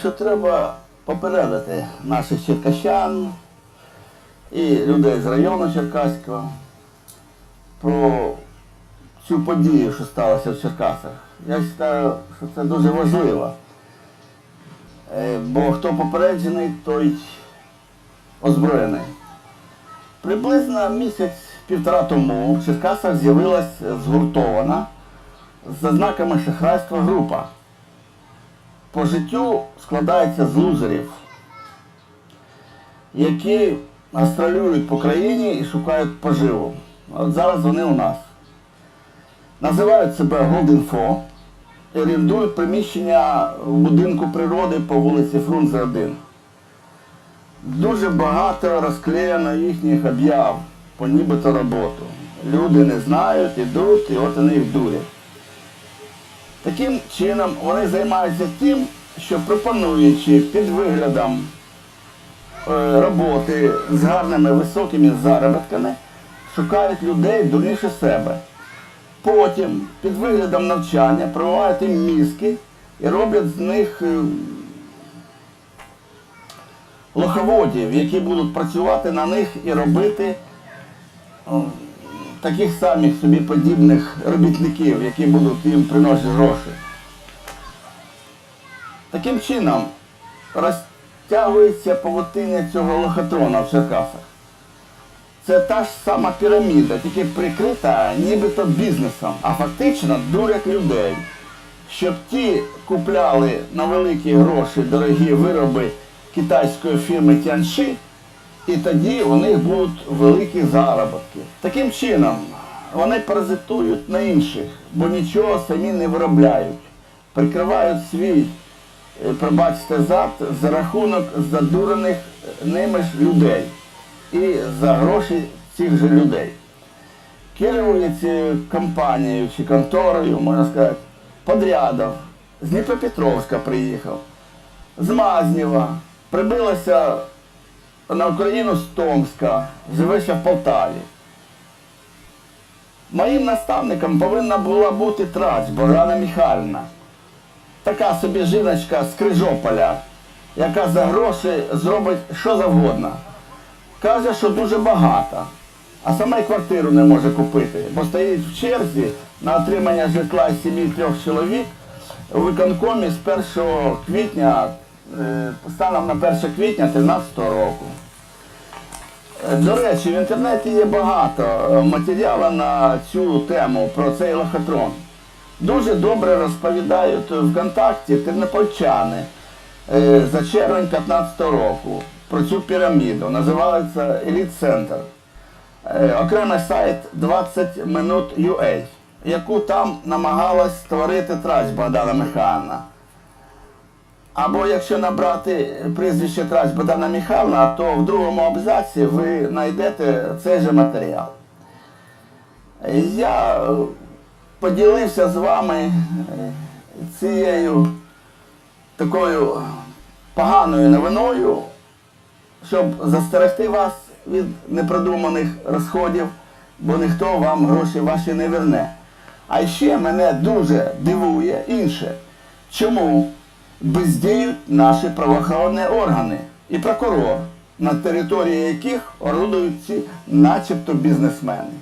що треба попередити наших черкащан і людей з району Черкаського про цю подію, що сталося в Черкасах. Я вважаю, що це дуже важливо. Е, Бо хто попереджений, той озброєний. Приблизно місяць-півтора тому в Черкасах з'явилась згуртована з зазнаками шахрайства група. По життю складається з лузерів, які гастролюють по країні і шукають поживу. От зараз вони у нас. Називають себе Голдінфо, орендують приміщення в будинку природи по вулиці Фрунзе 1. Дуже багато розклеєно їхніх об'яв по нібито роботу. Люди не знають, ідуть, і от вони їх дурять. Таким чином вони займаються тим, що пропонуючи під виглядом е, роботи з гарними високими заробітками, шукають людей дурніше себе. Потім під виглядом навчання промивають їм мізки і роблять з них е, лоховодів, які будуть працювати на них і робити таких самих собі подібних робітників, які будуть їм приносити гроші. Таким чином розтягується павутиння цього лохотрона в Черкасах. Це та ж сама піраміда, тільки прикрита нібито бізнесом, а фактично дурять людей, щоб ті купляли на великі гроші дорогі вироби китайської фірми Тянши, і тоді у них будуть великі заробітки. Таким чином, вони паразитують на інших, бо нічого самі не виробляють, прикривають свій, е, пробачте, зад за рахунок задурених ними ж людей і за гроші цих же людей. Керує компанією чи конторою, можна сказати, Подрядов, з Дніпропетровська приїхав, з Мазнєва, прибилася на Україну з Томська, живе ще в Полтаві. Моїм наставником повинна була бути трач Богдана Михайлівна. Така собі жіночка з Крижополя, яка за гроші зробить що завгодно. Каже, що дуже багато, а сама й квартиру не може купити, бо стоїть в черзі на отримання житла з сім'ї трьох чоловік у виконкомі з 1 квітня, е, станом на 1 квітня 2013 року. Е, До речі, в інтернеті є багато е, матеріалу на цю тему про цей лохотрон. Дуже добре розповідають ВКонтакті тернопольчани е, за червень 2015 року про цю піраміду. Називається Еліт Центр. Е, Окремий сайт 20 минут яку там намагалась створити трач Богдана Михайловна. Або якщо набрати прізвище Трач Богдана Михайловна, то в другому абзаці ви знайдете цей же матеріал. Я е, поділився з вами е, цією такою поганою новиною, щоб застерегти вас від непродуманих розходів, бо ніхто вам гроші ваші не верне. А ще мене дуже дивує інше, чому бездіють наші правоохоронні органи і прокурор, на території яких орудують ці начебто бізнесмени.